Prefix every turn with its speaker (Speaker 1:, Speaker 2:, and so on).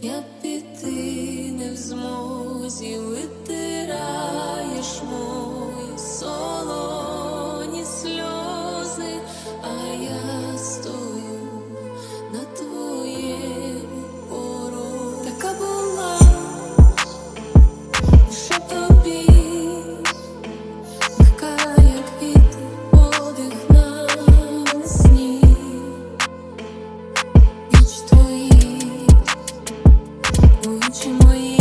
Speaker 1: Yep. очі мої.